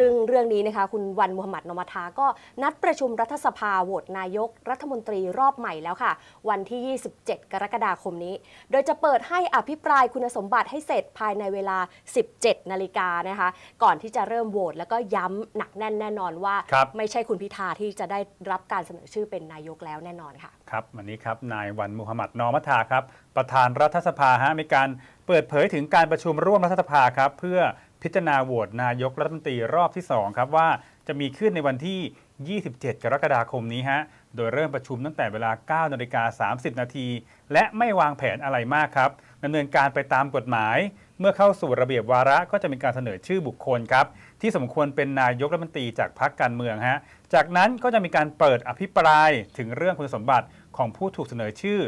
ซึ่งเรื่องนี้นะคะคุณวันมุฮัมหมัดนอมาทาก็นัดประชุมรัฐสภาโหวตนายกรัฐมนตรีรอบใหม่แล้วค่ะ วันที่ 27 กรกฎาคมนี้ โดยจะเปิดให้อภิปรายคุณสมบัติให้เสร็จภายในเวลา 17 นาฬิกานะคะ ก่อนที่จะเริ่มโหวตแล้วก็ย้ำหนักแน่นแน่นอนว่า ครับ ไม่ใช่คุณพิธาที่จะได้รับการเสนอชื่อเป็นนายกแล้วแน่นอนค่ะ ครับวันนี้ครับนายวันมุฮัมมัดนอมัทาครับ ประธานรัฐสภาฮะมีการเปิดเผยถึงการประชุมร่วมรัฐสภาครับ เพื่อ พิจารณาโหวตนายกรัฐมนตรีรอบที่ 2 ครับว่าจะมีขึ้นในวันที่ 27 กรกฎาคมนี้ฮะ โดยเริ่มประชุมตั้งแต่เวลา 9 นาฬิกา 30 นาที และไม่วางแผนอะไรมากครับดำเนินการไปตามกฎหมาย เมื่อเข้าสู่ระเบียบวาระก็จะมีการเสนอชื่อบุคคลครับ ที่สมควรเป็นนายกรัฐมนตรีจากพรรคการเมืองฮะ จากนั้นก็จะมีการเปิดอภิปรายถึงเรื่องคุณสมบัติของผู้ถูกเสนอชื่อ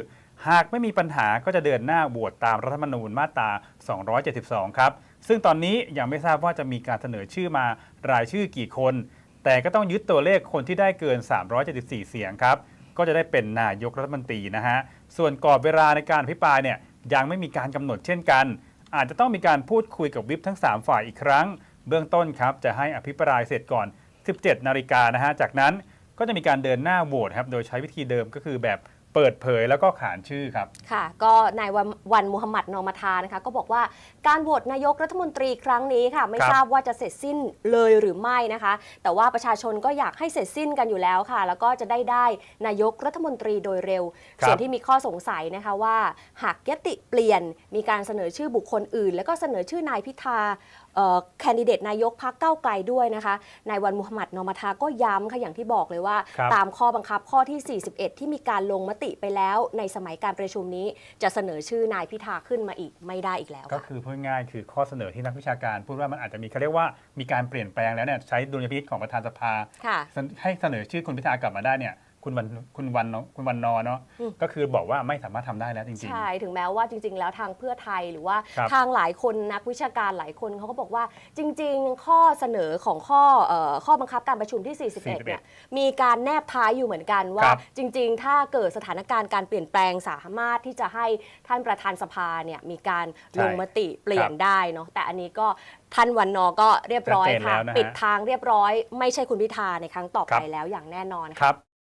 หากไม่มีปัญหาก็จะเดินหน้าโหวตตามรัฐธรรมนูญมาตรา 272 ครับ ซึ่งตอนนี้ยังไม่ทราบว่าจะมีการเสนอชื่อมารายชื่อกี่คน แต่ก็ต้องยึดตัวเลขคนที่ได้เกิน 374 เสียงครับ ก็จะได้เป็นนายกรัฐมนตรีนะฮะ ส่วนกรอบเวลาในการอภิปรายเนี่ยยังไม่มีการกำหนดเช่นกัน อาจจะต้องมีการพูดคุยกับวิปทั้ง 3 ฝ่ายอีกครั้ง เบื้องต้นครับจะให้อภิปรายเสร็จก่อน 17 นาฬิกานะฮะ จากนั้นก็จะมีการเดินหน้าโหวตครับ โดยใช้วิธีเดิมก็คือแบบ เปิดเผยแล้วก็ขานชื่อครับ ค่ะ ก็นายวันวันมุฮัมหมัดนอมาทานะคะ ก็บอกว่าการโหวตนายกรัฐมนตรีครั้งนี้ค่ะ ไม่ครับทราบว่าจะเสร็จสิ้นเลยหรือไม่นะคะ แต่ว่าประชาชนก็อยากให้เสร็จสิ้นกันอยู่แล้วค่ะ แล้วก็จะได้ได้นายกรัฐมนตรีโดยเร็วครับส่วนที่มีข้อสงสัยนะคะว่า หากยติเปลี่ยนมีการเสนอชื่อบุคคลอื่น แล้วก็เสนอชื่อนายพิธา แคนดิเดตนายกพักเก้าวไกลด้วยนะคะนายวันมุฮัมหมัดนอมาทาก็ย้ำค่ะอย่างที่บอกเลยว่าครับตามข้อบังคับข้อที่ 41 ที่มีการลงมติไปแล้วในสมัยการประชุมนี้ จะเสนอชื่อนายพิธาขึ้นมาอีกไม่ได้อีกแล้ว ก็ค่ะคือพูดง่ายๆคือข้อเสนอที่นักวิชาการ พูดว่ามันอาจจะมีเขาเรียกว่ามีการเปลี่ยนแปลงแล้วเนี่ยใช้ดุลยพินิจของประธานสภาค่ะให้เสนอชื่อคุณพิธากลับมาได้เนี่ย คุณวันคุณวันเนอะคุณวันนอเนาะอืม ก็คือบอกว่าไม่สามารถทำได้แล้วจริง ใช่ ถึงแม้ว่าจริง ๆ แล้วทางเพื่อไทยหรือว่าครับทางหลายคนนักวิชาการหลายคนเขาก็บอกว่าจริง ๆ ข้อเสนอของข้อเอ่อข้อบังคับการประชุมที่ 41เนี่ยมีการแนบท้ายอยู่เหมือนกันว่า ครับจริง ๆ ถ้าเกิดสถานการณ์การเปลี่ยนแปลงสามารถที่จะให้ท่านประธานสภาเนี่ยมีการใช่ลงมติเปลี่ยนครับได้เนาะแต่อันนี้ก็ท่านวันนอก็เรียบร้อยชัดเจนค่ะแล้วนะฮะปิดทางเรียบร้อย ไม่ใช่คุณพิธาในครั้งต่อครัไปบ แล้วอย่างแน่นอนๆค่ะครับ